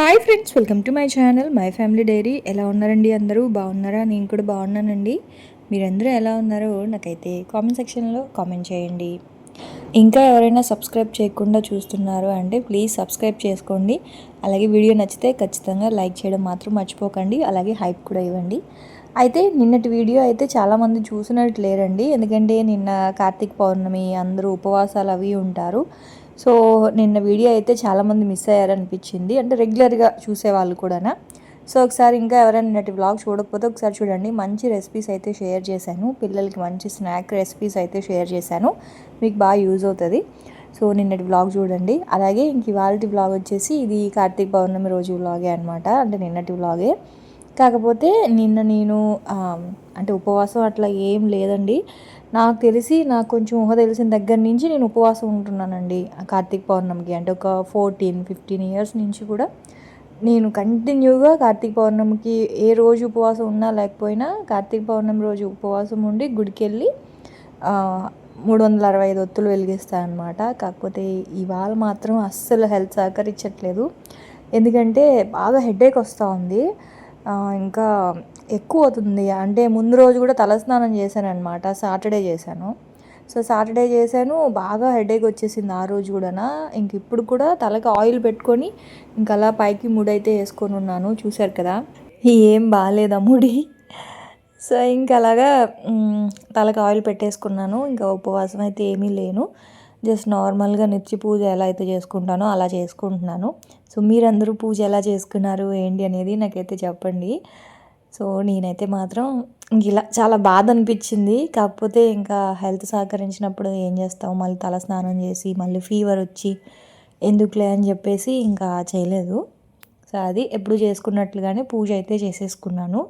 Hi friends welcome to my channel my family diary. ఎలా ఉన్నారండి అందరూ? బాగున్నారా? నేను కూడా బాగున్నానండి. మీరందరూ ఎలా ఉన్నారో నాకైతే కామెంట్ సెక్షన్లో కామెంట్ చేయండి. ఇంకా ఎవరైనా సబ్స్క్రైబ్ చేయకుండా చూస్తున్నారు అంటే ప్లీజ్ సబ్స్క్రైబ్ చేసుకోండి. అలాగే వీడియో నచ్చితే ఖచ్చితంగా లైక్ చేయడం మాత్రం మర్చిపోకండి. అలాగే హైప్ కూడా ఇవ్వండి. అయితే నిన్నటి వీడియో అయితే చాలామంది చూసినట్టు లేరండి. ఎందుకంటే నిన్న కార్తీక పౌర్ణమి అందరూ ఉపవాసాలు అవి ఉంటారు. సో నిన్న వీడియో అయితే చాలామంది మిస్ అయ్యారనిపించింది. అంటే రెగ్యులర్గా చూసేవాళ్ళు కూడా సో ఒకసారి ఇంకా ఎవరైనా నిన్నటి వ్లాగ్ చూడకపోతే ఒకసారి చూడండి. మంచి రెసిపీస్ అయితే షేర్ చేశాను. పిల్లలకి మంచి స్నాక్ రెసిపీస్ అయితే షేర్ చేశాను. మీకు బాగా యూజ్ అవుతుంది. సో నిన్నటి వ్లాగ్ చూడండి. అలాగే ఇంక ఇవాళ వ్లాగ్ వచ్చేసి ఇది కార్తీక పౌర్ణమి రోజు వ్లాగే అనమాట అంటే నిన్నటి వ్లాగే. కాకపోతే నిన్న నేను అంటే ఉపవాసం అట్లా ఏం లేదండి. నాకు తెలిసి నాకు కొంచెం ఊహ తెలిసిన దగ్గర నుంచి నేను ఉపవాసం ఉంటున్నానండి. కార్తీక పౌర్ణమికి అంటే ఒక ఫోర్టీన్ ఫిఫ్టీన్ ఇయర్స్ నుంచి కూడా నేను కంటిన్యూగా కార్తీక పౌర్ణమికి ఏ రోజు ఉపవాసం ఉన్నా లేకపోయినా కార్తీక పౌర్ణమి రోజు ఉపవాసం ఉండి గుడికి వెళ్ళి మూడు వందల అరవై ఐదు ఒత్తులు వెలిగిస్తాను అనమాట కాకపోతే ఇవాళ మాత్రం అస్సలు హెల్త్ సహకరించట్లేదు. ఎందుకంటే బాగా హెడేక్ వస్తూ ఉంది. ఇంకా ఎక్కువ అవుతుంది అంటే ముందు రోజు కూడా తలస్నానం చేశాను అనమాట సాటర్డే చేశాను. సో సాటర్డే చేశాను. బాగా హెడేక్ వచ్చేసింది ఆ రోజు కూడా ఇంక ఇప్పుడు కూడా తలకి ఆయిల్ పెట్టుకొని ఇంకా అలా పైకి ముడి అయితే వేసుకొని ఉన్నాను. చూశారు కదా? ఏం బాగాలేదా ముడి? సో ఇంకా అలాగా తలకి ఆయిల్ పెట్టేసుకున్నాను. ఇంకా ఉపవాసం అయితే ఏమీ లేను. జస్ట్ నార్మల్గా నిత్య పూజ ఎలా అయితే చేసుకుంటానో అలా చేసుకుంటున్నాను. సో మీరందరూ పూజ ఎలా చేసుకున్నారు ఏంటి అనేది నాకైతే చెప్పండి. సో నేనైతే మాత్రం ఇలా చాలా బాధ అనిపించింది కాకపోతే ఇంకా హెల్త్ సహకరించినప్పుడు ఏం చేస్తావు? మళ్ళీ తల స్నానం చేసి మళ్ళీ ఫీవర్ వచ్చి ఎందుకులే అని చెప్పేసి ఇంకా చేయలేదు. సో అది ఎప్పుడు చేసుకున్నట్లుగానే పూజ అయితే చేసేసుకున్నాను.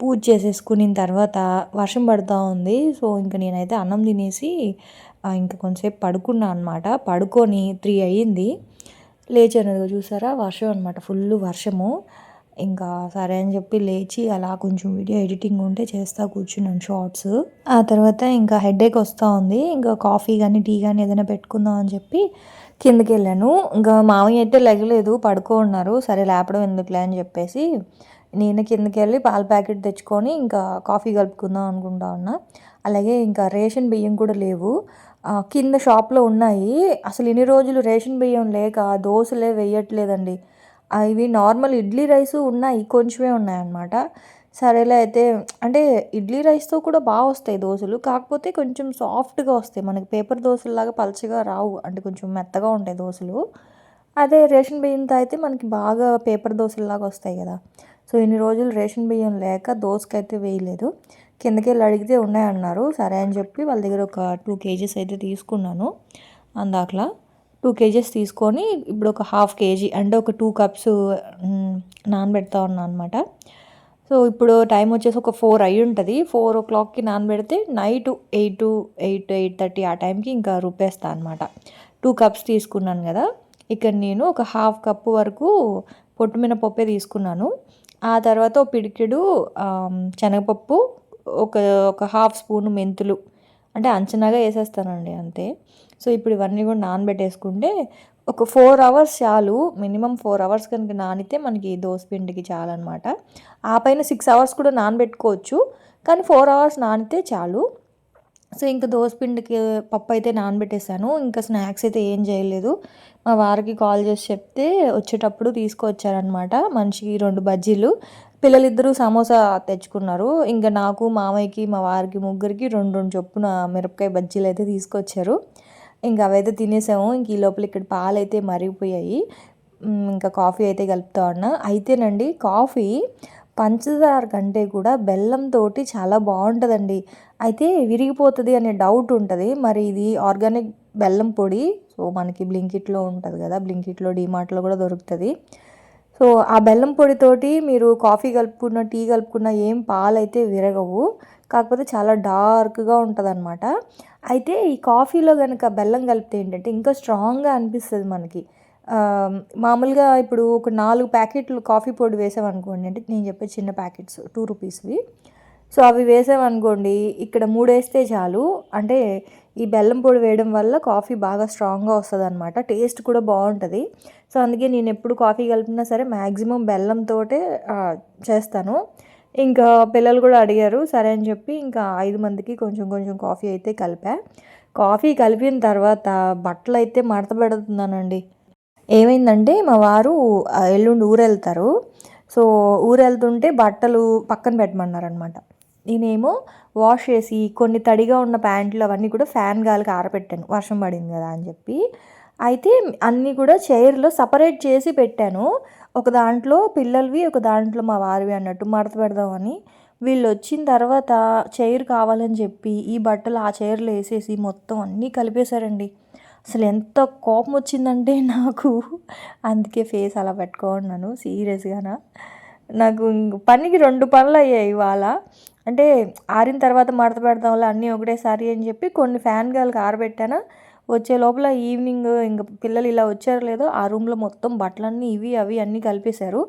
పూజ చేసేసుకున్న తర్వాత వర్షం పడుతూ ఉంది. సో ఇంకా నేనైతే అన్నం తినేసి ఇంకా కొంతసేపు పడుకున్నా అనమాట పడుకొని త్రీ అయ్యింది. లేచాను చూసారా? వర్షం అనమాట ఫుల్ వర్షము. ఇంకా సరే అని చెప్పి లేచి అలా కొంచెం వీడియో ఎడిటింగ్ ఉంటే చేస్తా కూర్చున్నాను షార్ట్స్. ఆ తర్వాత ఇంకా హెడేక్ వస్తూ ఉంది. ఇంకా కాఫీ కానీ టీ కానీ ఏదైనా పెట్టుకుందాం అని చెప్పి కిందకి వెళ్ళాను. ఇంకా మామయ్య అయితే లెగలేదు పడుకో ఉన్నారు సరే లేపడం ఎందుకులే అని చెప్పేసి నేను కిందకి వెళ్ళి పాల ప్యాకెట్ తెచ్చుకొని ఇంకా కాఫీ కలుపుకుందాం అనుకుంటా ఉన్నా. అలాగే ఇంకా రేషన్ బియ్యం కూడా లేవు. కింద షాప్లో ఉన్నాయి. అసలు ఇన్ని రోజులు రేషన్ బియ్యం లేక దోశలే వేయట్లేదండి. ఇవి నార్మల్ ఇడ్లీ రైస్ ఉన్నాయి కొంచెమే ఉన్నాయన్నమాట. సరేలే అయితే అంటే ఇడ్లీ రైస్తో కూడా బాగా వస్తాయి దోశలు. కాకపోతే కొంచెం సాఫ్ట్గా వస్తాయి. మనకి పేపర్ దోశలాగా పలచగా రావు. అంటే కొంచెం మెత్తగా ఉంటాయి దోశలు. అదే రేషన్ బియ్యంతో అయితే మనకి బాగా పేపర్ దోశలాగా వస్తాయి కదా. సో ఇన్ని రోజులు రేషన్ బియ్యం లేక దోశకైతే వేయలేదు. కిందకి వెళ్ళి అడిగితే ఉన్నాయన్నారు. సరే అని చెప్పి వాళ్ళ దగ్గర ఒక టూ కేజీస్ అయితే తీసుకున్నాను అందాకలా. టూ కేజీస్ తీసుకొని ఇప్పుడు ఒక హాఫ్ కేజీ అంటే ఒక టూ కప్స్ నానబెడతా ఉన్నా అనమాట సో ఇప్పుడు టైం వచ్చేసి ఒక ఫోర్ అయి ఉంటుంది. ఫోర్ ఓ క్లాక్కి నానబెడితే night eight eight eight thirty ఆ టైంకి ఇంకా రుబ్బేస్తా అనమాట టూ కప్స్ తీసుకున్నాను కదా ఇక్కడ నేను ఒక హాఫ్ కప్పు వరకు పొట్టు మినపప్పే తీసుకున్నాను. ఆ తర్వాత పిడికిడు శనగపప్పు ఒక ఒక హాఫ్ స్పూన్ మెంతులు అంటే అంచనాగా వేసేస్తానండి అంతే. సో ఇప్పుడు ఇవన్నీ కూడా నానబెట్టేసుకుంటే ఒక ఫోర్ అవర్స్ చాలు. మినిమం ఫోర్ అవర్స్ కనుక నానితే మనకి పిండికి చాలన్నమాట. ఆ పైన సిక్స్ అవర్స్ కూడా నానబెట్టుకోవచ్చు. కానీ ఫోర్ అవర్స్ నానితే చాలు. సో ఇంకా పిండికి పప్పు అయితే నానబెట్టేశాను ఇంకా స్నాక్స్ అయితే ఏం చేయలేదు. మా వారికి కాల్ చేసి చెప్తే వచ్చేటప్పుడు తీసుకొచ్చారనమాట మనిషికి రెండు బజ్జీలు. పిల్లలిద్దరూ సమోసా తెచ్చుకున్నారు. ఇంకా నాకు మామయ్యకి మా వారికి ముగ్గురికి రెండు రెండు చొప్పున మిరపకాయ బజ్జీలు అయితే తీసుకొచ్చారు. ఇంకా అవైతే తినేసాము. ఇంక ఈ లోపల ఇక్కడ పాలు అయితే మరిగిపోయాయి ఇంకా కాఫీ అయితే కలుపుతా ఉన్నా. అయితేనండి కాఫీ పంచదార కంటే కూడా బెల్లంతో చాలా బాగుంటుందండి. అయితే విరిగిపోతుంది అనే డౌట్ ఉంటుంది. మరి ఇది ఆర్గానిక్ బెల్లం పొడి. సో మనకి బ్లింకిట్లో ఉంటుంది కదా బ్లింకిట్లో డిమార్ట్లో కూడా దొరుకుతుంది. సో ఆ బెల్లం పొడితోటి మీరు కాఫీ కలుపుకున్న టీ కలుపుకున్న ఏం పాలైతే విరగవు. కాకపోతే చాలా డార్క్గా ఉంటుంది అనమాట అయితే ఈ కాఫీలో కనుక బెల్లం కలిపితే ఏంటంటే ఇంకా స్ట్రాంగ్గా అనిపిస్తుంది మనకి. మామూలుగా ఇప్పుడు ఒక నాలుగు ప్యాకెట్లు కాఫీ పొడి వేసామనుకోండి అంటే నేను చెప్పే చిన్న ప్యాకెట్స్ టూ రూపీస్వి. సో అవి వేసామనుకోండి ఇక్కడ మూడు వేస్తే చాలు. అంటే ఈ బెల్లం పొడి వేయడం వల్ల కాఫీ బాగా స్ట్రాంగ్గా వస్తుంది అనమాట టేస్ట్ కూడా బాగుంటుంది. సో అందుకే నేను ఎప్పుడు కాఫీ కలిపినా సరే మ్యాక్సిమం బెల్లంతోటే చేస్తాను. ఇంకా పిల్లలు కూడా అడిగారు సరే అని చెప్పి ఇంకా ఐదు మందికి కొంచెం కొంచెం కాఫీ అయితే కలిపా. కాఫీ కలిపిన తర్వాత బట్టలు అయితే మడత పెడుతున్నానండి. ఏమైందంటే మా వారు ఎల్లుండి ఊరు వెళ్తారు సో ఊరు వెళ్తుంటే బట్టలు పక్కన పెట్టమన్నారనమాట నేనేమో వాష్ చేసి కొన్ని తడిగా ఉన్న ప్యాంట్లు అవన్నీ కూడా ఫ్యాన్ గాలికి ఆరబెట్టాను వర్షం పడింది కదా అని చెప్పి. అయితే అన్నీ కూడా చైర్లో సపరేట్ చేసి పెట్టాను. ఒక దాంట్లో పిల్లలవి ఒక దాంట్లో మా వారివి అన్నట్టు మడత పెడదామని వీళ్ళు వచ్చిన తర్వాత చైర్ కావాలని చెప్పి ఈ బట్టలు ఆ చైర్లో వేసేసి మొత్తం అన్నీ కలిపేశారండి. అసలు ఎంత కోపం వచ్చిందంటే నాకు. అందుకే ఫేస్ అలా పెట్టుకున్నాను సీరియస్గానా. నాకు పనికి రెండు పనులు అయ్యాయి ఇవాళ. అంటే ఆరిన తర్వాత మడత పెడదాం అన్నీ ఒకటేసారి అని చెప్పి కొన్ని ఫ్యాన్ గాలకు ఆరబెట్టాను వచ్చే లోపల ఈవినింగ్ ఇంకా పిల్లలు ఇలా వచ్చారు లేదో ఆ రూమ్లో మొత్తం బట్టలన్నీ ఇవి అవి అన్నీ కలిపేశారు.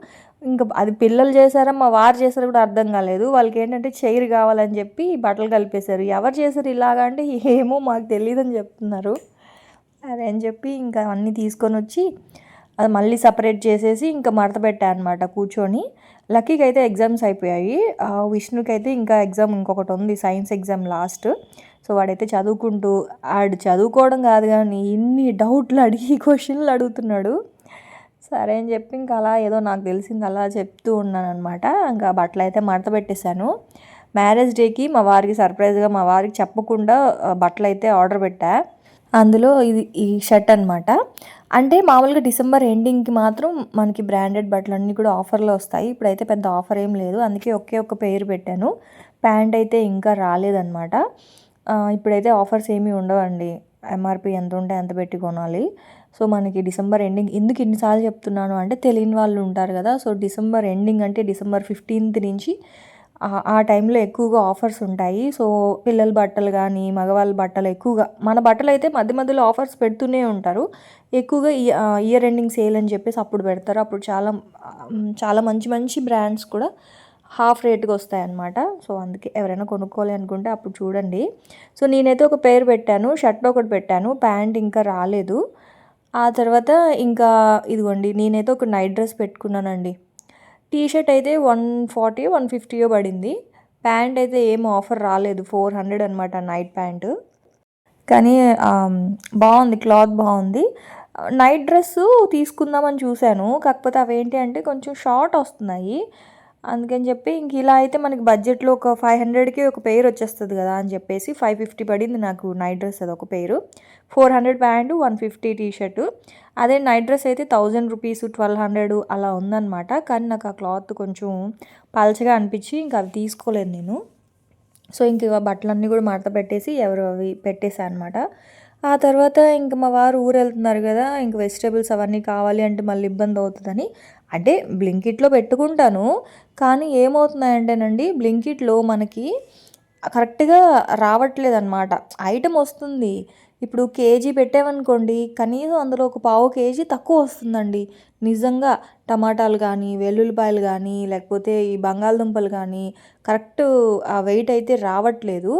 ఇంకా అది పిల్లలు చేశారా మా వారు చేశారు కూడా అర్థం కాలేదు. వాళ్ళకి ఏంటంటే చైర్ కావాలని చెప్పి బట్టలు కలిపేశారు. ఎవరు చేశారు ఇలాగా అంటే ఏమో మాకు తెలియదని చెప్తున్నారు. అదే అని చెప్పి ఇంకా అన్నీ తీసుకొని వచ్చి అది మళ్ళీ సపరేట్ చేసేసి ఇంకా మడత పెట్టా అనమాట కూర్చొని. లక్కీకి అయితే ఎగ్జామ్స్ అయిపోయాయి. ఆ, విష్ణుకి అయితే ఇంకా ఎగ్జామ్ ఇంకొకటి ఉంది సైన్స్ ఎగ్జామ్ లాస్ట్. సో వాడైతే చదువుకుంటూ ఆడు చదువుకోవడం కాదు కానీ ఇన్ని డౌట్లు అడిగి క్వశ్చన్లు అడుగుతున్నాడు. సరే అని చెప్పి ఇంకా అలా ఏదో నాకు తెలిసింది అలా చెప్తూ ఉన్నాను అనమాట ఇంకా బట్టలు అయితే మడత పెట్టేశాను. మ్యారేజ్ డేకి మా వారికి సర్ప్రైజ్గా మా వారికి చెప్పకుండా బట్టలు అయితే ఆర్డర్ పెట్టా. అందులో ఇది ఈ షర్ట్ అనమాట అంటే మామూలుగా డిసెంబర్ ఎండింగ్కి మాత్రం మనకి బ్రాండెడ్ బట్టలు అన్నీ కూడా ఆఫర్లో వస్తాయి. ఇప్పుడైతే పెద్ద ఆఫర్ ఏం లేదు. అందుకే ఒకే ఒక్క పేరు పెట్టాను. ప్యాంట్ అయితే ఇంకా రాలేదన్నమాట. ఇప్పుడైతే ఆఫర్స్ ఏమీ ఉండవండి. ఎంఆర్పి ఎంత ఉంటే అంత పెట్టి కొనాలి. సో మనకి డిసెంబర్ ఎండింగ్ ఎందుకు ఇన్నిసార్లు చెప్తున్నాను అంటే తెలియని వాళ్ళు ఉంటారు కదా. సో డిసెంబర్ ఎండింగ్ అంటే డిసెంబర్ ఫిఫ్టీన్త్ నుంచి ఆ- టైంలో ఎక్కువగా ఆఫర్స్ ఉంటాయి. సో పిల్లల బట్టలు కానీ మగవాళ్ళ బట్టలు ఎక్కువగా మన బట్టలు అయితే మధ్య మధ్యలో ఆఫర్స్ పెడుతూనే ఉంటారు. ఎక్కువగా ఇయర్ ఎండింగ్ సేల్ అని చెప్పేసి అప్పుడు పెడతారు. అప్పుడు చాలా చాలా మంచి మంచి బ్రాండ్స్ కూడా హాఫ్ రేట్కి వస్తాయన్నమాట. సో అందుకే ఎవరైనా కొనుక్కోవాలి అనుకుంటే అప్పుడు చూడండి. సో నేనైతే ఒక పేరు పెట్టాను షర్ట్ ఒకటి పెట్టాను ప్యాంట్ ఇంకా రాలేదు. ఆ తర్వాత ఇంకా ఇదిగోండి నేనైతే ఒక నైట్ డ్రెస్ పెట్టుకున్నానండి. టీ షర్ట్ అయితే వన్ ఫార్టీ వన్ ఫిఫ్టీయో పడింది. ప్యాంట్ అయితే ఏం ఆఫర్ రాలేదు. ఫోర్ హండ్రెడ్ అనమాట నైట్ ప్యాంటు. కానీ బాగుంది. క్లాత్ బాగుంది. నైట్ డ్రెస్సు తీసుకుందామని చూశాను. కాకపోతే అవేంటి అంటే కొంచెం షార్ట్ వస్తున్నాయి. అందుకని చెప్పి ఇంక ఇలా అయితే మనకి బడ్జెట్లో ఒక ఫైవ్ హండ్రెడ్కి ఒక పెయిర్ వచ్చేస్తుంది కదా అని చెప్పేసి ఫైవ్ ఫిఫ్టీ పడింది నాకు నైట్ డ్రెస్ అది ఒక pair four hundred pant one fifty T shirt. అదే నైట్ డ్రెస్ అయితే థౌజండ్ రూపీస్ ట్వెల్వ్ హండ్రెడ్ అలా ఉందన్నమాట. కానీ నాకు ఆ క్లాత్ కొంచెం పలచగా అనిపించి ఇంకా అవి తీసుకోలేదు నేను. సో ఇంక బట్టలన్నీ కూడా మడత పెట్టేసి ఎవరు అవి పెట్టేసా అనమాట ఆ తర్వాత ఇంక మా వారు ఊరు వెళ్తున్నారు కదా ఇంక వెజిటేబుల్స్ అవన్నీ కావాలి అంటే మళ్ళీ ఇబ్బంది అవుతుందని. అంటే బ్లింకిట్లో పెట్టుకుంటాను కానీ ఏమవుతున్నాయంటేనండి బ్లింకిట్లో మనకి కరెక్ట్గా రావట్లేదు అనమాట ఐటమ్ వస్తుంది. ఇప్పుడు కేజీ పెట్టామనుకోండి కనీసం అందులో ఒక పావు కేజీ తక్కువ వస్తుందండి. నిజంగా టమాటాలు కానీ వెల్లుల్లిపాయలు కానీ లేకపోతే ఈ బంగాళదుంపలు కానీ కరెక్ట్ ఆ వెయిట్ అయితే రావట్లేదు.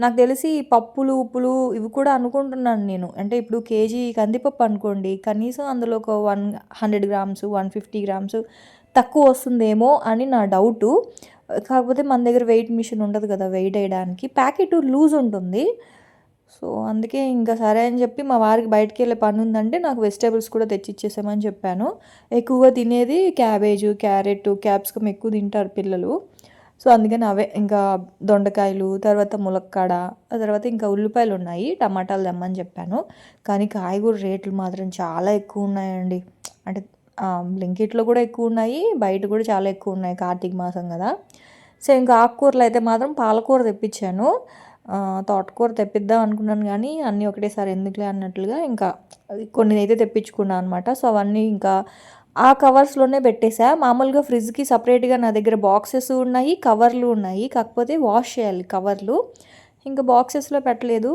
నాకు తెలిసి పప్పులు ఉప్పులు ఇవి కూడా అనుకుంటున్నాను నేను. అంటే ఇప్పుడు కేజీ కందిపప్పు అనుకోండి కనీసం అందులో ఒక one hundred grams one fifty grams తక్కువ వస్తుందేమో అని నా డౌటు. కాకపోతే మన దగ్గర వెయిట్ మిషన్ ఉండదు కదా వెయిట్ వేయడానికి. ప్యాకెట్ లూజ్ ఉంటుంది. సో అందుకే ఇంకా సరే అని చెప్పి మా వారికి బయటికి వెళ్ళే పని ఉందంటే నాకు వెజిటేబుల్స్ కూడా తెచ్చి ఇచ్చేసామని చెప్పాను. ఎక్కువగా తినేది క్యాబేజు క్యారెట్ క్యాప్సికమ్ ఎక్కువ తింటారు పిల్లలు. సో అందుకని అవే ఇంకా దొండకాయలు తర్వాత ములక్కాడ ఆ తర్వాత ఇంకా ఉల్లిపాయలు ఉన్నాయి టమాటాలు తెమ్మని చెప్పాను. కానీ కాయగూర రేట్లు మాత్రం చాలా ఎక్కువ ఉన్నాయండి. అంటే బ్లింకెట్లో కూడా ఎక్కువ ఉన్నాయి బయట కూడా చాలా ఎక్కువ ఉన్నాయి కార్తీక మాసం కదా. సో ఇంకా ఆకుకూరలు అయితే మాత్రం పాలకూర తెప్పించాను. తోటకూర తెప్పిద్దాం అనుకున్నాను కానీ అన్నీ ఒకటేసారి ఎందుకులే అన్నట్లుగా ఇంకా కొన్ని అయితే తెప్పించుకున్నాను అనమాట సో అవన్నీ ఇంకా ఆ కవర్స్లోనే పెట్టేసా. మామూలుగా ఫ్రిడ్జ్కి సపరేట్గా నా దగ్గర బాక్సెస్ ఉన్నాయి కవర్లు ఉన్నాయి. కాకపోతే వాష్ చేయాలి కవర్లు ఇంకా బాక్సెస్లో పెట్టలేదు.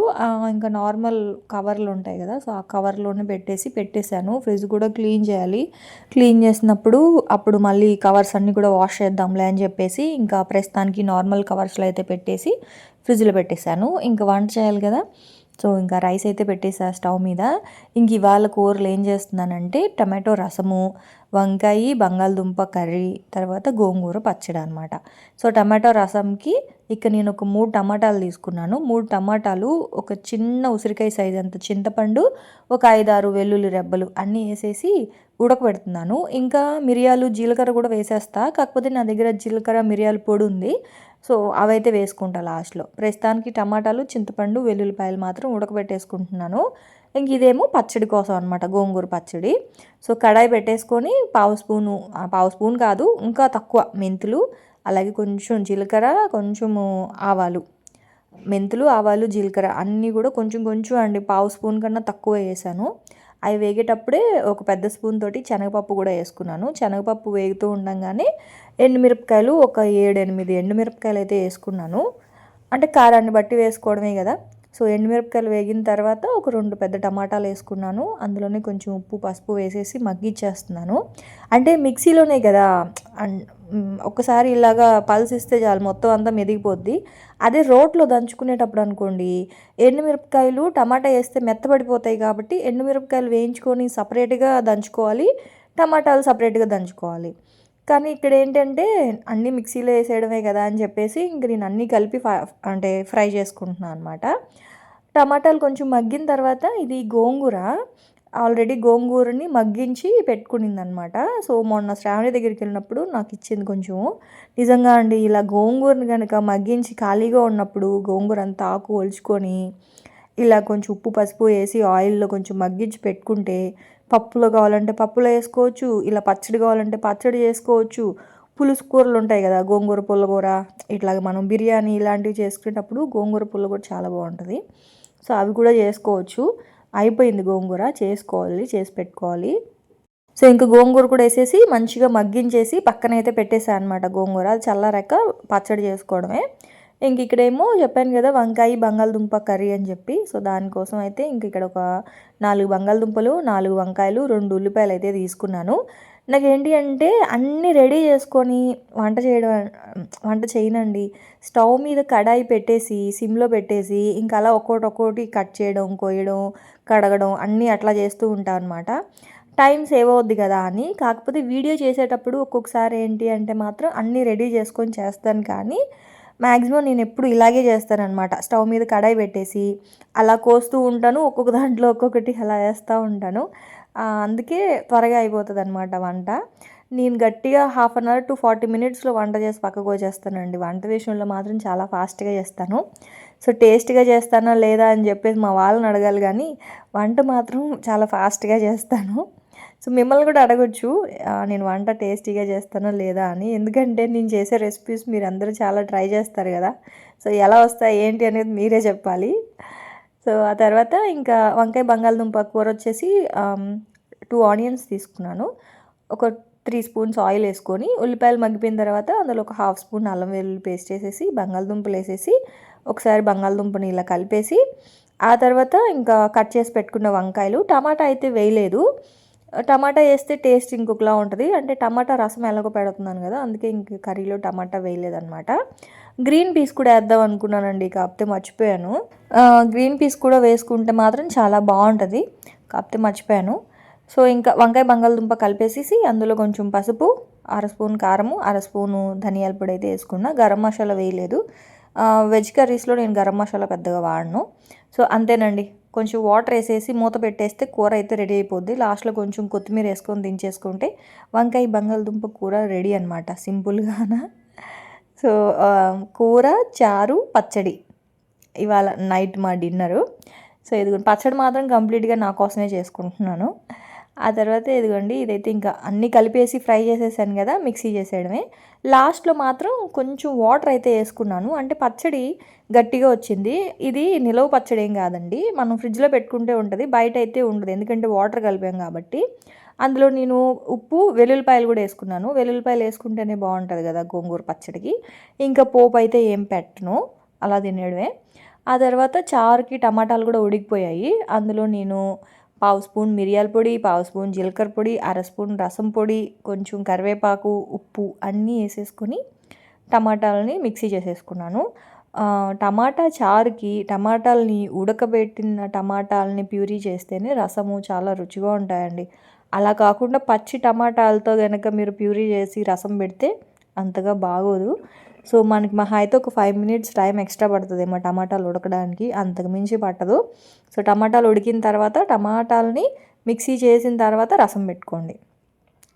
ఇంకా నార్మల్ కవర్లు ఉంటాయి కదా సో ఆ కవర్లోనే పెట్టేసి పెట్టేశాను. ఫ్రిడ్జ్ కూడా క్లీన్ చేయాలి. క్లీన్ చేసినప్పుడు అప్పుడు మళ్ళీ కవర్స్ అన్నీ కూడా వాష్ చేద్దాంలే అని చెప్పేసి ఇంకా ప్రస్తుతానికి నార్మల్ కవర్స్లో అయితే పెట్టేసి ఫ్రిడ్జ్లో పెట్టేశాను. ఇంకా వంట చేయాలి కదా. సో ఇంకా రైస్ అయితే పెట్టేసా స్టవ్ మీద. ఇంక ఇవాళ కూరలు ఏం చేస్తున్నానంటే టమాటో రసము వంకాయ బంగాళదుంప కర్రీ తర్వాత గోంగూర పచ్చడి అనమాట సో టమాటో రసంకి ఇక నేను ఒక మూడు టమాటాలు తీసుకున్నాను. మూడు టమాటాలు ఒక చిన్న ఉసిరికాయ సైజ్ అంత చింతపండు ఒక ఐదారు వెల్లుల్లి రెబ్బలు అన్నీ వేసేసి ఉడకబెడుతున్నాను. ఇంకా మిరియాలు జీలకర్ర కూడా వేసేస్తా. కాకపోతే నా దగ్గర జీలకర్ర మిరియాలు పొడి ఉంది. సో అవైతే వేసుకుంటా లాస్ట్లో. ప్రస్తుతానికి టమాటాలు చింతపండు వెల్లుల్లిపాయలు మాత్రం ఉడకబెట్టేసుకుంటున్నాను. ఇంక ఇదేమో పచ్చడి కోసం అనమాట గోంగూర పచ్చడి. సో కడాయి పెట్టేసుకొని పావు స్పూను పావు స్పూన్ కాదు ఇంకా తక్కువ మెంతులు అలాగే కొంచెం జీలకర్ర కొంచెము ఆవాలు. మెంతులు ఆవాలు జీలకర్ర అన్నీ కూడా కొంచెం కొంచెం అండి పావు స్పూన్ కన్నా తక్కువ వేసాను. అవి వేగేటప్పుడే ఒక పెద్ద స్పూన్ తోటి శనగపప్పు కూడా వేసుకున్నాను. శనగపప్పు వేగుతూ ఉండగానే ఎండుమిరపకాయలు ఒక ఏడు ఎనిమిది ఎండుమిరపకాయలు అయితే వేసుకున్నాను. అంటే కారాన్ని బట్టి వేసుకోవడమే కదా. సో ఎండుమిరపకాయలు వేగిన తర్వాత ఒక రెండు పెద్ద టమాటాలు వేసుకున్నాను. అందులోనే కొంచెం ఉప్పు పసుపు వేసేసి మగ్గిచ్చేస్తున్నాను. అంటే మిక్సీలోనే కదా ఒకసారి ఇలాగా పల్సిస్తే చాలు మొత్తం అంతా మెదిగిపోద్ది. అదే రోట్లో దంచుకునేటప్పుడు అనుకోండి ఎండుమిరపకాయలు టమాటా వేస్తే మెత్తబడిపోతాయి కాబట్టి ఎండుమిరపకాయలు వేయించుకొని సపరేట్గా దంచుకోవాలి టమాటాలు సపరేట్గా దంచుకోవాలి. కానీ ఇక్కడ ఏంటంటే అన్నీ మిక్సీలో వేసేయడమే కదా అని చెప్పేసి ఇంక నేను అన్నీ కలిపి అంటే ఫ్రై చేసుకుంటున్నాను అనమాట టమాటాలు కొంచెం మగ్గిన తర్వాత ఇది గోంగూర. ఆల్రెడీ గోంగూరని మగ్గించి పెట్టుకునింది అనమాట సో మొన్న శ్రావణి దగ్గరికి వెళ్ళినప్పుడు నాకు ఇచ్చింది కొంచెం. నిజంగా అండి ఇలా గోంగూరని కనుక మగ్గించి ఖాళీగా ఉన్నప్పుడు గోంగూర అంతా ఆకు ఒలుచుకొని ఇలా కొంచెం ఉప్పు పసుపు వేసి ఆయిల్లో కొంచెం మగ్గించి పెట్టుకుంటే పప్పులో కావాలంటే పప్పులో వేసుకోవచ్చు ఇలా పచ్చడి కావాలంటే పచ్చడి చేసుకోవచ్చు. పులుసు కూరలు ఉంటాయి కదా గోంగూర పుల్లగూర ఇట్లాగ మనం బిర్యానీ ఇలాంటివి చేసుకునేటప్పుడు గోంగూర పుల్లగూర చాలా బాగుంటుంది. సో అవి కూడా చేసుకోవచ్చు. అయిపోయింది గోంగూర చేసుకోవాలి చేసి పెట్టుకోవాలి. సో ఇంకా గోంగూర కూడా వేసేసి మంచిగా మగ్గించేసి పక్కన అయితే పెట్టేసాను అనమాట గోంగూర. అది చల్లారాక పచ్చడి చేసుకోవడమే. ఇంక ఇక్కడేమో చెప్పాను కదా వంకాయ బంగాళదుంప కర్రీ అని చెప్పి. సో దానికోసం అయితే ఇంక ఇక్కడ ఒక నాలుగు బంగాళదుంపలు నాలుగు వంకాయలు రెండు ఉల్లిపాయలు అయితే తీసుకున్నాను. నాకు ఏంటి అంటే అన్నీ రెడీ చేసుకొని వంట చేయడం వంట చేయనండి. స్టవ్ మీద కడాయి పెట్టేసి సిమ్లో పెట్టేసి ఇంకా అలా ఒక్కోటి ఒక్కోటి కట్ చేయడం కొయ్యడం కడగడం అన్నీ అట్లా చేస్తూ ఉంటాను అనమాట టైం సేవ్ అవుద్ది కదా అని. కాకపోతే వీడియో చేసేటప్పుడు ఒక్కొక్కసారి ఏంటి అంటే మాత్రం అన్నీ రెడీ చేసుకొని చేస్తాను కానీ మ్యాక్సిమం నేను ఎప్పుడు ఇలాగే చేస్తానమాట స్టవ్ మీద కడాయి పెట్టేసి అలా కోస్తూ ఉంటాను. ఒక్కొక్క దాంట్లో ఒక్కొక్కటి అలా వేస్తూ ఉంటాను. అందుకే త్వరగా అయిపోతుంది అనమాట వంట. నేను గట్టిగా half an hour to forty మినిట్స్లో వంట చేసి పక్కకు వచ్చేస్తానండి. వంట విషయంలో మాత్రం చాలా ఫాస్ట్గా చేస్తాను. సో టేస్ట్గా చేస్తానా లేదా అని చెప్పేసి మా వాళ్ళని అడగాలి కానీ వంట మాత్రం చాలా ఫాస్ట్గా చేస్తాను. సో మిమ్మల్ని కూడా అడగొచ్చు నేను వంట టేస్టీగా చేస్తానో లేదా అని. ఎందుకంటే నేను చేసే రెసిపీస్ మీరు అందరూ చాలా ట్రై చేస్తారు కదా. సో ఎలా వస్తాయి ఏంటి అనేది మీరే చెప్పాలి. సో ఆ తర్వాత ఇంకా వంకాయ బంగాళదుంప కూర వచ్చేసి టూ ఆనియన్స్ తీసుకున్నాను. ఒక త్రీ స్పూన్స్ ఆయిల్ వేసుకొని ఉల్లిపాయలు మగ్గిపోయిన తర్వాత అందులో ఒక హాఫ్ స్పూన్ అల్లం వెల్లుల్లి పేస్ట్ వేసేసి బంగాళదుంపలు వేసేసి ఒకసారి బంగాళదుంపని ఇలా కలిపేసి ఆ తర్వాత ఇంకా కట్ చేసి పెట్టుకున్న వంకాయలు. టమాటా అయితే వేయలేదు. టమాటా వేస్తే టేస్ట్ ఇంకొకలా ఉంటుంది. అంటే టమాటా రసం ఎలాగో పెడుతున్నాను కదా అందుకే ఇంక కర్రీలో టమాటా వేయలేదనమాట గ్రీన్ పీస్ కూడా వేద్దాం అనుకున్నానండి కాకపోతే మర్చిపోయాను. గ్రీన్ పీస్ కూడా వేసుకుంటే మాత్రం చాలా బాగుంటుంది కాకపోతే మర్చిపోయాను. సో ఇంకా వంకాయ బంగాళదుంప కలిపేసేసి అందులో కొంచెం పసుపు అర స్పూన్ కారము అర స్పూను ధనియాల పొడి అయితే వేసుకున్నా. గరం మసాలా వేయలేదు. వెజ్ కర్రీస్లో నేను గరం మసాలా పెద్దగా వాడను. సో అంతేనండి. కొంచెం వాటర్ వేసేసి మూత పెట్టేస్తే కూర అయితే రెడీ అయిపోద్ది. లాస్ట్లో కొంచెం కొత్తిమీర వేసుకొని దించేసుకుంటే వంకాయ బంగాళదుంప కూర రెడీ అనమాట సింపుల్గానా? సో కూర చారు పచ్చడి. ఇవాళ నైట్ మా డిన్నరు. సో ఇది పచ్చడి మాత్రం కంప్లీట్గా నా కోసమే చేసుకుంటున్నాను. ఆ తర్వాత ఇదిగోండి ఇదైతే ఇంకా అన్నీ కలిపేసి ఫ్రై చేసేసాను కదా మిక్సీ చేసేయడమే. లాస్ట్లో మాత్రం కొంచెం వాటర్ అయితే వేసుకున్నాను. అంటే పచ్చడి గట్టిగా వచ్చింది. ఇది నిలవ పచ్చడి ఏం కాదండి. మనం ఫ్రిడ్జ్లో పెట్టుకుంటే ఉంటుంది బయట అయితే ఉండదు. ఎందుకంటే వాటర్ కలిపాం కాబట్టి. అందులో నేను ఉప్పు వెల్లుల్లిపాయలు కూడా వేసుకున్నాను. వెల్లుల్లిపాయలు వేసుకుంటేనే బాగుంటుంది కదా గోంగూర పచ్చడికి. ఇంకా పోపు అయితే ఏం పెట్టను. అలా తినేయడమే. ఆ తర్వాత చారుకి టమాటాలు కూడా ఉడికిపోయాయి. అందులో నేను పావు స్పూన్ మిరియాల పొడి పావు స్పూన్ జీలకర్ర పొడి అర స్పూన్ రసం పొడి కొంచెం కరివేపాకు ఉప్పు అన్నీ వేసేసుకొని టమాటాలని మిక్సీ చేసేసుకున్నాను. టమాటా చారుకి టమాటాలని ఉడకబెట్టిన టమాటాలని ప్యూరీ చేస్తేనే రసము చాలా రుచిగా ఉంటాయండి. అలా కాకుండా పచ్చి టమాటాలతో కనుక మీరు ప్యూరీ చేసి రసం పెడితే అంతగా బాగోదు. సో మనకి మహా అయితే ఒక ఫైవ్ మినిట్స్ టైం ఎక్స్ట్రా పడుతుంది మా టమాటాలు ఉడకడానికి. అంతకు మించి పట్టదు. సో టమాటాలు ఉడికిన తర్వాత టమాటాలని మిక్సీ చేసిన తర్వాత రసం పెట్టుకోండి.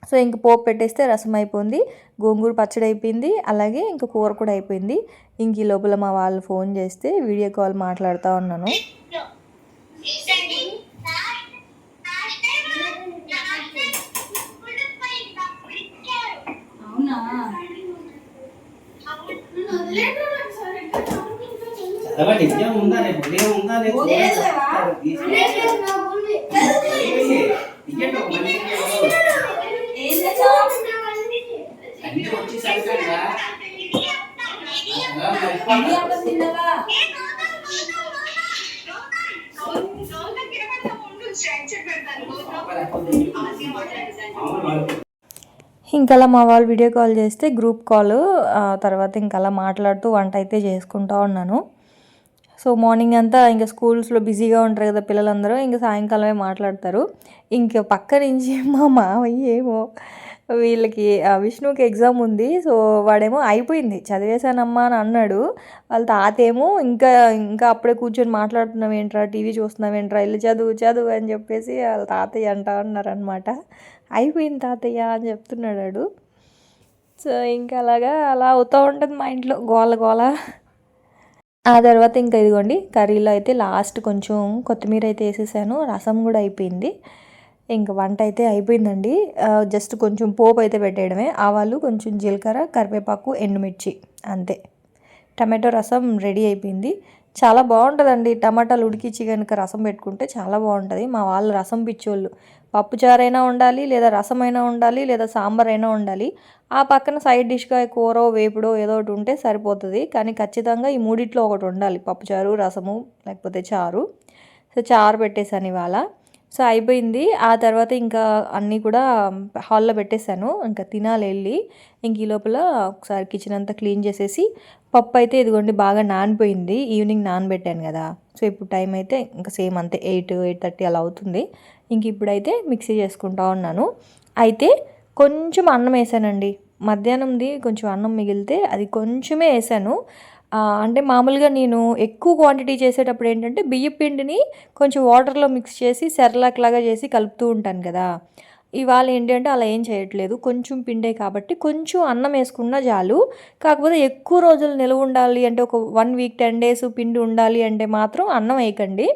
సో ఇంక పోపు పెట్టేస్తే రసం అయిపోయింది గోంగూర పచ్చడి అయిపోయింది అలాగే ఇంక కూర కూడా అయిపోయింది. ఇంక ఈ లోపల మా వాళ్ళు ఫోన్ చేస్తే వీడియో కాల్ మాట్లాడుతూ ఉన్నాను. అవునా? చదవండి ఎగ్జామ్ ఉందా రేపు ఉదయం ఉందా రేపు అన్నీ వచ్చి సరిపోయిందా? తిన్నవా? ఇంకలా మా వాళ్ళు వీడియో కాల్ చేస్తే గ్రూప్ కాల్ తర్వాత ఇంకలా మాట్లాడుతూ వంట అయితే చేసుకుంటూ ఉన్నాను. సో మార్నింగ్ అంతా ఇంకా స్కూల్స్లో బిజీగా ఉంటారు కదా పిల్లలందరూ ఇంకా సాయంకాలమే మాట్లాడతారు. ఇంకా పక్క నుంచి మా మావయ్య ఏమో వీళ్ళకి విష్ణుకి ఎగ్జామ్ ఉంది. సో వాడేమో అయిపోయింది. చదివేశానమ్మా అని అన్నాడు. వాళ్ళ తాత ఏమో ఇంకా ఇంకా అప్పుడే కూర్చొని మాట్లాడుతున్నావు ఏంట్రా టీవీ చూస్తున్నావు ఏంట్రా ఇల్లు చదువు చదువు అని చెప్పేసి వాళ్ళ తాతయ్య అంటా ఉన్నారనమాట అయిపోయింది తాతయ్య అని చెప్తున్నాడు సో ఇంకా అలాగా అలా అవుతూ ఉంటుంది మా ఇంట్లో గోల గోల. ఆ తర్వాత ఇంకా ఇదిగోండి కర్రీలో అయితే లాస్ట్ కొంచెం కొత్తిమీర అయితే వేసేసాను రసం కూడా అయిపోయింది. ఇంకా వంట అయితే అయిపోయిందండి. జస్ట్ కొంచెం పోపు అయితే పెట్టేయడమే ఆవాలు కొంచెం జీలకర్ర కరివేపాకు ఎండుమిర్చి అంతే. టమాటో రసం రెడీ అయిపోయింది. చాలా బాగుంటుందండి. టమాటాలు ఉడికిచ్చి కనుక రసం పెట్టుకుంటే చాలా బాగుంటుంది. మా వాళ్ళు రసం పిచ్చోళ్ళు. పప్పు చారైనా ఉండాలి లేదా రసం అయినా ఉండాలి లేదా సాంబార్ అయినా ఉండాలి. ఆ పక్కన సైడ్ డిష్గా కూర వేపుడో ఏదో ఒకటి ఉంటే సరిపోతుంది. కానీ ఖచ్చితంగా ఈ మూడిట్లో ఒకటి ఉండాలి. పప్పుచారు రసము లేకపోతే చారు. సో చారు పెట్టేశాను ఇవాళ. సో అయిపోయింది. ఆ తర్వాత ఇంకా అన్నీ కూడా హాల్లో పెట్టేశాను. ఇంకా తినాలి వెళ్ళి. ఇంక ఈ లోపల ఒకసారి కిచెన్ అంతా క్లీన్ చేసేసి పప్పు అయితే ఇదిగోండి బాగా నానిపోయింది. ఈవినింగ్ నానబెట్టాను కదా. సో ఇప్పుడు టైం అయితే ఇంకా సేమ్ అంతే. ఎయిట్ ఎయిట్ థర్టీ అలా అవుతుంది. ఇంక ఇప్పుడైతే మిక్సీ చేసుకుంటా ఉన్నాను. అయితే కొంచెం అన్నం వేసానండి. మధ్యాహ్నంది కొంచెం అన్నం మిగిలితే అది కొంచెమే వేసాను. అంటే మామూలుగా నేను ఎక్కువ క్వాంటిటీ చేసేటప్పుడు ఏంటంటే బియ్య పిండిని కొంచెం వాటర్లో మిక్స్ చేసి సెర్లాక్ లాగా చేసి కలుపుతూ ఉంటాను కదా. ఇవాళ ఏంటంటే అలా ఏం చేయట్లేదు. కొంచెం పిండే కాబట్టి కొంచెం అన్నం వేసుకున్నా చాలు. కాకపోతే ఎక్కువ రోజులు నిల్వ ఉండాలి అంటే ఒక వన్ వీక్ టెన్ డేస్ పిండి ఉండాలి అంటే మాత్రం అన్నం వేయకండి.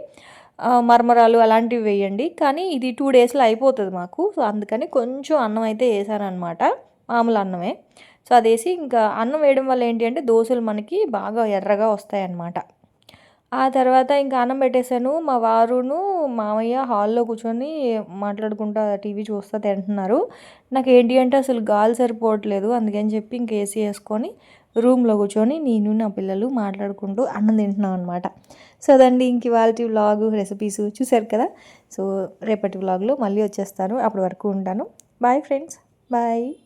మరమరాలు అలాంటివి వేయండి. కానీ ఇది టూ డేస్లో అయిపోతుంది మాకు. సో అందుకని కొంచెం అన్నం అయితే వేసాను అనమాట మామూలు అన్నమే. సో అది ఇంకా అన్నం వేయడం వల్ల ఏంటి అంటే దోశలు మనకి బాగా ఎర్రగా వస్తాయి అన్నమాట ఆ తర్వాత ఇంకా అన్నం పెట్టేశాను. మా వారును మామయ్య హాల్లో కూర్చొని మాట్లాడుకుంటా టీవీ చూస్తా తింటున్నారు. నాకు ఏంటి అంటే అసలు గాలి సరిపోవట్లేదు. అందుకని చెప్పి ఇంక ఏసీ వేసుకొని రూమ్లో కూర్చొని నేను నా పిల్లలు మాట్లాడుకుంటూ అన్నం తింటున్నాం అనమాట సో అదండి ఇంక ఇవాళ వ్లాగ్ రెసిపీస్ చూశారు కదా? సో రేపటి వ్లాగ్లో మళ్ళీ వచ్చేస్తాను. అప్పటి వరకు ఉంటాను. Bye friends bye